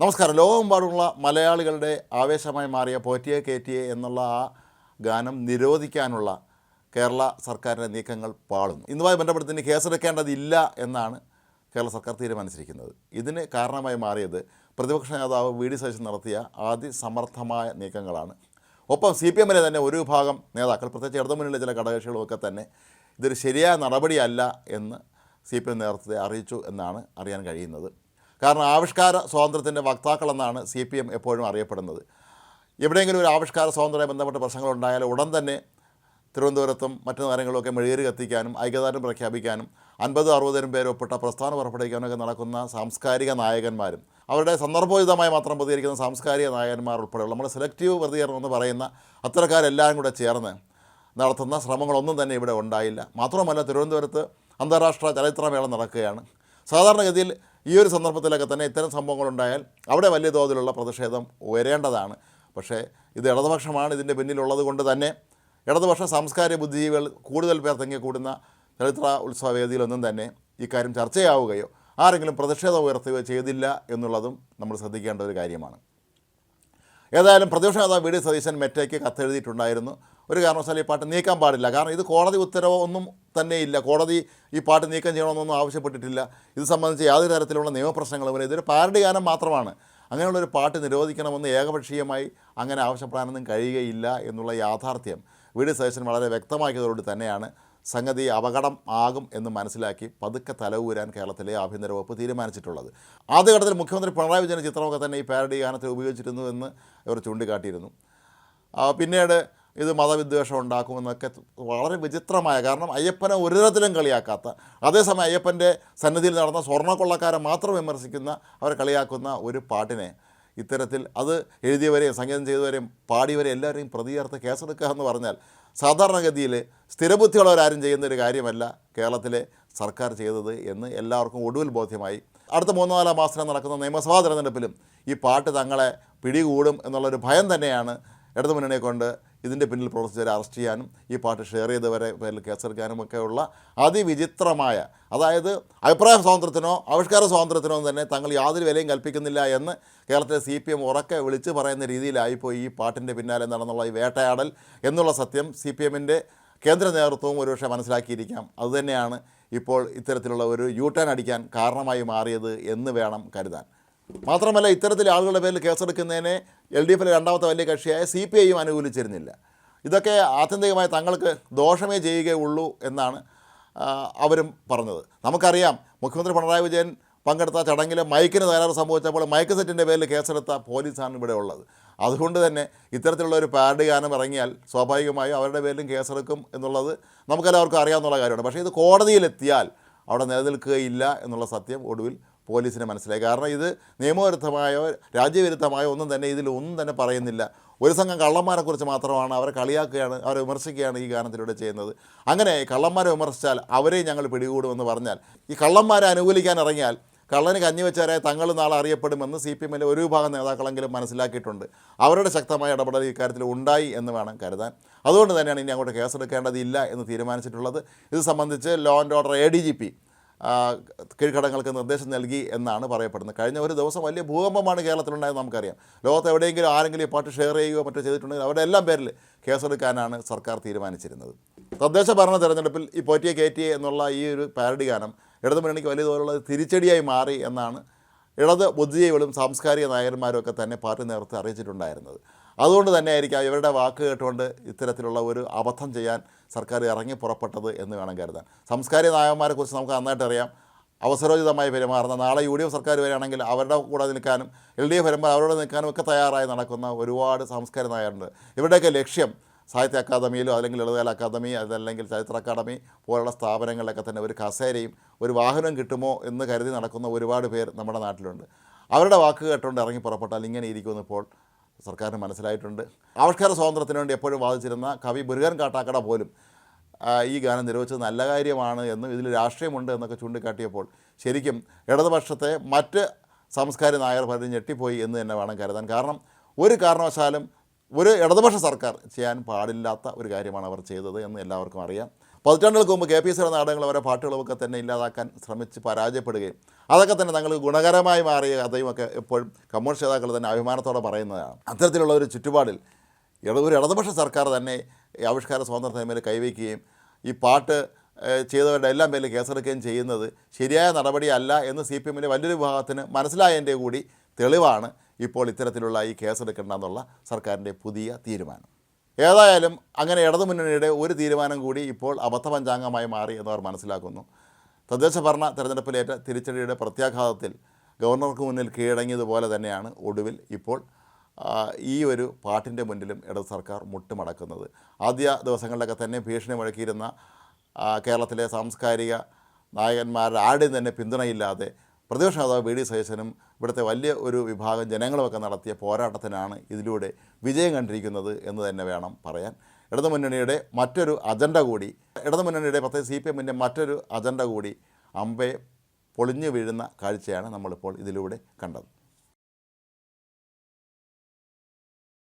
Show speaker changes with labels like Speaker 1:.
Speaker 1: നമസ്കാരം ലോകമെമ്പാടുമുള്ള മലയാളികളുടെ ആവേശമായി മാറിയ പോറ്റിയെ കയറ്റിയെ എന്നുള്ള ആ ഗാനം നിരോധിക്കാനുള്ള കേരള സർക്കാരിൻ്റെ നീക്കങ്ങൾ പാളുന്നു ഇന്നുമായി ബന്ധപ്പെട്ട് കേസെടുക്കേണ്ടതില്ല എന്നാണ് കേരള സർക്കാർ തീരുമാനിച്ചിരിക്കുന്നത് ഇതിന് കാരണമായി മാറിയത് പ്രതിപക്ഷ നേതാവ് വി ഡി സതീശൻ നടത്തിയ സമർത്ഥമായ നീക്കങ്ങളാണ് ഒപ്പം സി പി എമ്മിലെ തന്നെ ഒരു വിഭാഗം നേതാക്കൾ പ്രത്യേകിച്ച് ഇടതുമുന്നിലെ ചില ഘടകകക്ഷികളുമൊക്കെ തന്നെ ഇതൊരു ശരിയായ നടപടിയല്ല എന്ന് സി പി എം നേതൃത്വത്തെ അറിയിച്ചു എന്നാണ് അറിയാൻ കഴിയുന്നത് കാരണം ആവിഷ്കാര സ്വാതന്ത്ര്യത്തിൻ്റെ വക്താക്കളെന്നാണ് സി പി എം എപ്പോഴും അറിയപ്പെടുന്നത് എവിടെയെങ്കിലും ഒരു ആവിഷ്കാര സ്വാതന്ത്ര്യവുമായി ബന്ധപ്പെട്ട ഉണ്ടായാൽ ഉടൻ തന്നെ തിരുവനന്തപുരത്തും മറ്റു നഗരങ്ങളിലൊക്കെ മെഴുകേറി കത്തിക്കാനും ഐക്യദാർഢ്യം പ്രഖ്യാപിക്കാനും അൻപത് അറുപതിനും പേരൊപ്പിട്ട പ്രസ്ഥാനം പുറപ്പെടുവിക്കാനൊക്കെ നടക്കുന്ന സാംസ്കാരിക നായകന്മാരും അവരുടെ സന്ദർഭോചിതമായി മാത്രം പ്രതികരിക്കുന്ന സാംസ്കാരിക നായകന്മാർ ഉൾപ്പെടെയുള്ള നമ്മുടെ സെലക്റ്റീവ് പ്രതികരണം എന്ന് പറയുന്ന അത്തരക്കാരെല്ലാവരും കൂടെ ചേർന്ന് നടത്തുന്ന ശ്രമങ്ങളൊന്നും തന്നെ ഇവിടെ ഉണ്ടായില്ല മാത്രമല്ല തിരുവനന്തപുരത്ത് അന്താരാഷ്ട്ര ചലച്ചിത്രമേള നടക്കുകയാണ് സാധാരണഗതിയിൽ ഈ ഒരു സന്ദർഭത്തിലൊക്കെ തന്നെ ഇത്തരം സംഭവങ്ങളുണ്ടായാൽ അവിടെ വലിയ തോതിലുള്ള പ്രതിഷേധം ഉയരേണ്ടതാണ് പക്ഷേ ഇത് ഇടതുപക്ഷമാണ് ഇതിൻ്റെ പിന്നിലുള്ളത് കൊണ്ട് തന്നെ ഇടതുപക്ഷ സാംസ്കാരിക ബുദ്ധിജീവികൾ കൂടുതൽ പേർ തങ്ങിക്കൂടുന്ന ചരിത്ര ഉത്സവവേദിയിലൊന്നും തന്നെ ഇക്കാര്യം ചർച്ചയാവുകയോ ആരെങ്കിലും പ്രതിഷേധം ഉയർത്തുകയോ ചെയ്തില്ല എന്നുള്ളതും നമ്മൾ ശ്രദ്ധിക്കേണ്ട ഒരു കാര്യമാണ് ഏതായാലും പ്രതിപക്ഷ നേതാവ് വി ഡി സതീശൻ മെറ്റയ്ക്ക് കത്തെഴുതിയിട്ടുണ്ടായിരുന്നു ഒരു കാരണവശാലും ഈ പാട്ട് നീക്കാൻ പാടില്ല കാരണം ഇത് കോടതി ഉത്തരവോ ഒന്നും തന്നെ ഇല്ല കോടതി ഈ പാട്ട് നീക്കം ചെയ്യണമെന്നൊന്നും ആവശ്യപ്പെട്ടിട്ടില്ല ഇത് സംബന്ധിച്ച് യാതൊരു തരത്തിലുള്ള നിയമപ്രശ്നങ്ങളും ഇല്ല ഇതൊരു പാരഡി ഗാനം മാത്രമാണ് അങ്ങനെയുള്ളൊരു പാട്ട് നിരോധിക്കണമെന്ന് ഏകപക്ഷീയമായി അങ്ങനെ ആവശ്യപ്പെടാനൊന്നും കഴിയുകയില്ല എന്നുള്ള യാഥാർത്ഥ്യം വി ഡി സതീശൻ വളരെ വ്യക്തമാക്കിയതോട് തന്നെയാണ് സംഗതി അപകടം ആകും എന്ന് മനസ്സിലാക്കി പതുക്കെ തലവൂരാൻ കേരളത്തിലെ ആഭ്യന്തര വകുപ്പ് തീരുമാനിച്ചിട്ടുള്ളത് ആദ്യഘട്ടത്തിൽ മുഖ്യമന്ത്രി പിണറായി വിജയൻ ചിത്രമൊക്കെ തന്നെ ഈ പാരഡി ഗാനത്തിൽ ഉപയോഗിച്ചിരുന്നു എന്ന് ഇവർ ചൂണ്ടിക്കാട്ടിയിരുന്നു പിന്നീട് ഇത് മതവിദ്വേഷം ഉണ്ടാക്കുമെന്നൊക്കെ വളരെ വിചിത്രമായ കാരണം അയ്യപ്പനെ ഒരു തരത്തിലും കളിയാക്കാത്ത അതേസമയം അയ്യപ്പൻ്റെ സന്നിധിയിൽ നടന്ന സ്വർണ്ണക്കൊള്ളക്കാരെ മാത്രം വിമർശിക്കുന്ന അവരെ കളിയാക്കുന്ന ഒരു പാട്ടിനെ ഇത്തരത്തിൽ അത് എഴുതിയവരെയും സംഗീതം ചെയ്തവരെയും പാടിയവരെയും എല്ലാവരെയും പ്രതി കേസെടുക്കുക എന്ന് പറഞ്ഞാൽ സാധാരണഗതിയിൽ സ്ഥിരബുദ്ധിയുള്ളവരാരും ചെയ്യുന്ന ഒരു കാര്യമല്ല കേരളത്തിലെ സർക്കാർ ചെയ്തത് എന്ന് എല്ലാവർക്കും ഒടുവിൽ ബോധ്യമായി അടുത്ത മൂന്നോ നാലാം മാസത്തിന് നടക്കുന്ന നിയമസഭാ തെരഞ്ഞെടുപ്പിലും ഈ പാട്ട് തങ്ങളെ പിടികൂടും എന്നുള്ളൊരു ഭയം തന്നെയാണ് ഇടതുമുന്നണിയെ കൊണ്ട് ഇതിൻ്റെ പിന്നിൽ പ്രവർത്തിച്ചവരെ അറസ്റ്റ് ചെയ്യാനും ഈ പാട്ട് ഷെയർ ചെയ്തവരെ പേരിൽ കേസെടുക്കാനും ഒക്കെയുള്ള അതിവിചിത്രമായ അതായത് അഭിപ്രായ സ്വാതന്ത്ര്യത്തിനോ ആവിഷ്കാര സ്വാതന്ത്ര്യത്തിനോ തന്നെ തങ്ങൾ യാതൊരു വിലയും കൽപ്പിക്കുന്നില്ല എന്ന് കേരളത്തിലെ സി പി എം ഉറക്കെ വിളിച്ച് പറയുന്ന രീതിയിലായിപ്പോയി ഈ പാട്ടിൻ്റെ പിന്നാലെ നടന്നുള്ള ഈ വേട്ടയാടൽ എന്നുള്ള സത്യം സി പി എമ്മിൻ്റെ കേന്ദ്ര നേതൃത്വവും ഒരുപക്ഷെ മനസ്സിലാക്കിയിരിക്കാം അതുതന്നെയാണ് ഇപ്പോൾ ഇത്തരത്തിലുള്ള ഒരു യൂ ടേൺ അടിക്കാൻ കാരണമായി മാറിയത് എന്ന് വേണം കരുതാൻ മാത്രമല്ല ഇത്തരത്തിൽ ആളുകളുടെ പേരിൽ കേസെടുക്കുന്നതിനെ എൽ ഡി എഫിലെ രണ്ടാമത്തെ വലിയ കക്ഷിയായ സി പി ഐയും അനുകൂലിച്ചിരുന്നില്ല ഇതൊക്കെ ആത്യന്തികമായി തങ്ങൾക്ക് ദോഷമേ ചെയ്യുകയുള്ളൂ എന്നാണ് അവരും പറഞ്ഞത് നമുക്കറിയാം മുഖ്യമന്ത്രി പിണറായി വിജയൻ പങ്കെടുത്ത ചടങ്ങിൽ മൈക്കിന് തകരാറ് സംഭവിച്ചപ്പോൾ മൈക്ക് സെറ്റിൻ്റെ പേരിൽ കേസെടുത്ത പോലീസാണ് ഇവിടെ ഉള്ളത് അതുകൊണ്ട് തന്നെ ഇത്തരത്തിലുള്ള ഒരു പാരഡി ഗാനം ഇറങ്ങിയാൽ സ്വാഭാവികമായും അവരുടെ പേരിലും കേസെടുക്കും എന്നുള്ളത് നമുക്കെല്ലാവർക്കും അറിയാവുന്ന കാര്യമാണ് പക്ഷേ ഇത് കോടതിയിലെത്തിയാൽ അവിടെ നിലനിൽക്കുകയില്ല എന്നുള്ള സത്യം ഒടുവിൽ പോലീസിന് മനസ്സിലായി കാരണം ഇത് നിയമവിരുദ്ധമായോ രാജ്യവിരുദ്ധമായോ ഒന്നും തന്നെ ഇതിൽ ഒന്നും തന്നെ പറയുന്നില്ല ഒരു സംഘം കള്ളന്മാരെക്കുറിച്ച് മാത്രമാണ് അവരെ കളിയാക്കുകയാണ് അവരെ വിമർശിക്കുകയാണ് ഈ ഗാനത്തിലൂടെ ചെയ്യുന്നത് അങ്ങനെ കള്ളന്മാരെ വിമർശിച്ചാൽ അവരെയും ഞങ്ങൾ പിടികൂടുമെന്ന് പറഞ്ഞാൽ ഈ കള്ളന്മാരെ അനുകൂലിക്കാൻ ഇറങ്ങിയാൽ കള്ളന് കഞ്ഞിവെച്ചവരെ തങ്ങൾ നാളെ അറിയപ്പെടുമെന്ന് സി പി എമ്മിലെ ഒരു വിഭാഗം നേതാക്കളെങ്കിലും മനസ്സിലാക്കിയിട്ടുണ്ട് അവരുടെ ശക്തമായ ഇടപെടൽ ഇക്കാര്യത്തിൽ ഉണ്ടായി എന്ന് വേണം കരുതാൻ അതുകൊണ്ട് തന്നെയാണ് ഇനി അങ്ങോട്ട് കേസെടുക്കേണ്ടതില്ല എന്ന് തീരുമാനിച്ചിട്ടുള്ളത് ഇത് സംബന്ധിച്ച് law and order A D G P കീഴ്ഘടകങ്ങൾക്ക് നിർദ്ദേശം നൽകി എന്നാണ് പറയപ്പെടുന്നത് കഴിഞ്ഞ ഒരു ദിവസം വലിയ ഭൂകമ്പമാണ് കേരളത്തിലുണ്ടായത് നമുക്കറിയാം ലോകത്ത് എവിടെയെങ്കിലും ആരെങ്കിലും ഈ പാട്ട് ഷെയർ ചെയ്യുകയോ മറ്റോ ചെയ്തിട്ടുണ്ടെങ്കിൽ അവരുടെ എല്ലാം പേരിൽ കേസെടുക്കാനാണ് സർക്കാർ തീരുമാനിച്ചിരുന്നത് തദ്ദേശ ഭരണ തെരഞ്ഞെടുപ്പിൽ ഈ പോറ്റിയെ കയറ്റിയെ എന്നുള്ള ഈ ഒരു പാരഡി ഗാനം ഇടതുമുന്നണിക്ക് വലിയ തോതിലുള്ള തിരിച്ചടിയായി മാറി എന്നാണ് ഇടത് ബുദ്ധിജീവികളും സാംസ്കാരിക നായകന്മാരും ഒക്കെ തന്നെ പാർട്ടി നേതൃത്വം അറിയിച്ചിട്ടുണ്ടായിരുന്നത് അതുകൊണ്ട് തന്നെ ആയിരിക്കാം ഇവരുടെ വാക്ക് കേട്ടുകൊണ്ട് ഇത്തരത്തിലുള്ള ഒരു അബദ്ധം ചെയ്യാൻ സർക്കാർ ഇറങ്ങി പുറപ്പെട്ടത് എന്ന് വേണം കരുതാൻ സംസ്കാരിക നായകന്മാരെക്കുറിച്ച് നമുക്ക് നന്നായിട്ട് അറിയാം അവസരോചിതമായി പെരുമാറുന്ന നാളെ യു ഡി എഫ് സർക്കാർ വരികയാണെങ്കിൽ അവരുടെ കൂടെ നിൽക്കാനും എൽ ഡി എഫ് വരുമ്പോൾ അവരോട് നിൽക്കാനും ഒക്കെ തയ്യാറായി നടക്കുന്ന ഒരുപാട് സംസ്കാര നായകരുണ്ട് ഇവരുടെയൊക്കെ ലക്ഷ്യം സാഹിത്യ അക്കാദമിയിലോ അല്ലെങ്കിൽ ലളിതകാല അക്കാദമി അതല്ലെങ്കിൽ ചരിത്ര അക്കാദമി പോലുള്ള സ്ഥാപനങ്ങളിലൊക്കെ തന്നെ ഒരു കസേരയും ഒരു വാഹനം കിട്ടുമോ എന്ന് കരുതി നടക്കുന്ന ഒരുപാട് പേർ നമ്മുടെ നാട്ടിലുണ്ട് അവരുടെ വാക്ക് കേട്ടുകൊണ്ട് ഇറങ്ങി പുറപ്പെട്ടാൽ ഇങ്ങനെ ഇരിക്കുമെന്ന് ഇപ്പോൾ സർക്കാരിന് മനസ്സിലായിട്ടുണ്ട് ആവിഷ്കാര സ്വാതന്ത്ര്യത്തിന് വേണ്ടി എപ്പോഴും വാദിച്ചിരുന്ന കവി മുരുകൻ കാട്ടാക്കട പോലും ഈ ഗാനം നിരോധിച്ചത് നല്ല കാര്യമാണ് എന്നും ഇതിൽ രാഷ്ട്രീയമുണ്ട് എന്നൊക്കെ ചൂണ്ടിക്കാട്ടിയപ്പോൾ ശരിക്കും ഇടതുപക്ഷത്തെ മറ്റ് സംസ്കാര നായർ പലരും ഞെട്ടിപ്പോയി എന്ന് തന്നെ വേണം കരുതാൻ കാരണം ഒരു കാരണവശാലും ഒരു ഇടതുപക്ഷ സർക്കാർ ചെയ്യാൻ പാടില്ലാത്ത ഒരു കാര്യമാണ് അവർ ചെയ്തത് എന്ന് എല്ലാവർക്കും അറിയാം പതിറ്റാണ്ടുകൾക്ക് മുമ്പ് കെ പി സിയുടെ നാടകങ്ങൾ അവരെ പാട്ടുകളൊക്കെ തന്നെ ഇല്ലാതാക്കാൻ ശ്രമിച്ച് പരാജയപ്പെടുകയും അതൊക്കെ തന്നെ തങ്ങൾക്ക് ഗുണകരമായി മാറിയ ഒക്കെ എപ്പോഴും കമ്മ്യൂണിസ്റ്റ് നേതാക്കൾ തന്നെ അഭിമാനത്തോടെ പറയുന്നതാണ് അത്തരത്തിലുള്ള ഒരു ചുറ്റുപാടിൽ ഒരു ഇടതുപക്ഷ സർക്കാർ തന്നെ ആവിഷ്കാര സ്വാതന്ത്ര്യത്തിന് മേൽ കൈവയ്ക്കുകയും ഈ പാട്ട് ചെയ്തവരുടെ എല്ലാം പേരിൽ കേസെടുക്കുകയും ചെയ്യുന്നത് ശരിയായ നടപടിയല്ല എന്ന് സി പി എമ്മിൻ്റെ വലിയൊരു വിഭാഗത്തിന് മനസ്സിലായതിൻ്റെ കൂടി തെളിവാണ് ഇപ്പോൾ ഇത്തരത്തിലുള്ള ഈ കേസെടുക്കേണ്ട എന്നുള്ള സർക്കാരിൻ്റെ പുതിയ തീരുമാനം ഏതായാലും അങ്ങനെ ഇടതുമുന്നണിയുടെ ഒരു തീരുമാനം കൂടി ഇപ്പോൾ അബദ്ധപഞ്ചാംഗമായി മാറി എന്നവർ മനസ്സിലാക്കുന്നു തദ്ദേശ ഭരണ തെരഞ്ഞെടുപ്പിലേറ്റ തിരിച്ചടിയുടെ പ്രത്യാഘാതത്തിൽ ഗവർണർക്ക് മുന്നിൽ കീഴടങ്ങിയതുപോലെ തന്നെയാണ് ഒടുവിൽ ഇപ്പോൾ ഈ ഒരു പാട്ടിൻ്റെ മുന്നിലും ഇടത് സർക്കാർ മുട്ടുമടക്കുന്നത് ആദ്യ ദിവസങ്ങളിലൊക്കെ തന്നെ ഭീഷണി മുഴക്കിയിരുന്ന കേരളത്തിലെ സാംസ്കാരിക നായകന്മാരുടെ ആരുടെയും തന്നെ പിന്തുണയില്ലാതെ പ്രതിപക്ഷ നേതാവ് വി ഡി സതീശനും ഇവിടുത്തെ വലിയ ഒരു വിഭാഗം ജനങ്ങളുമൊക്കെ നടത്തിയ പോരാട്ടത്തിനാണ് ഇതിലൂടെ വിജയം കണ്ടിരിക്കുന്നത് എന്ന് തന്നെ വേണം പറയാൻ ഇടതുമുന്നണിയുടെ മറ്റൊരു അജണ്ട കൂടി ഇടതുമുന്നണിയുടെ പ്രത്യേക സി പി എമ്മിൻ്റെ മറ്റൊരു അജണ്ട കൂടി അമ്പെ പൊളിഞ്ഞു വീഴുന്ന കാഴ്ചയാണ് നമ്മളിപ്പോൾ ഇതിലൂടെ കണ്ടത്